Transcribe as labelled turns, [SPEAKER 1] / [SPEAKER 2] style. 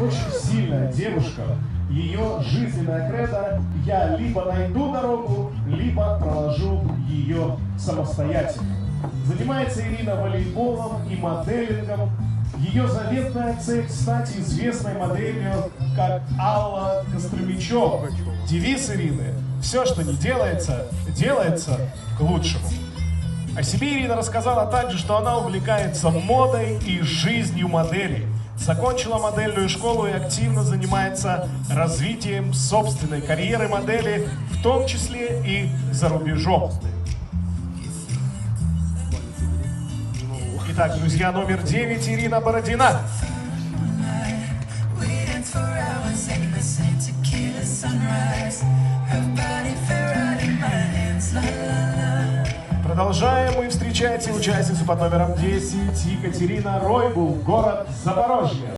[SPEAKER 1] Очень сильная девушка. Ее жизненная кредо «Я либо найду дорогу, либо проложу ее самостоятельно». Занимается Ирина волейболом и моделингом. Ее заветная цель стать известной моделью, как Алла Костромичева. Девиз Ирины «Все, что не делается, делается к лучшему». О себе Ирина рассказала также, что она увлекается модой и жизнью моделей. Закончила модельную школу и активно занимается развитием собственной карьеры модели, в том числе и за рубежом. Итак, друзья, номер 9 Ирина Бородина.
[SPEAKER 2] Sunrise. Her body Ferrari in my hands,
[SPEAKER 1] Продолжаем и встречайте участницу под номером 10 Екатерина Ройбул, город Запорожье.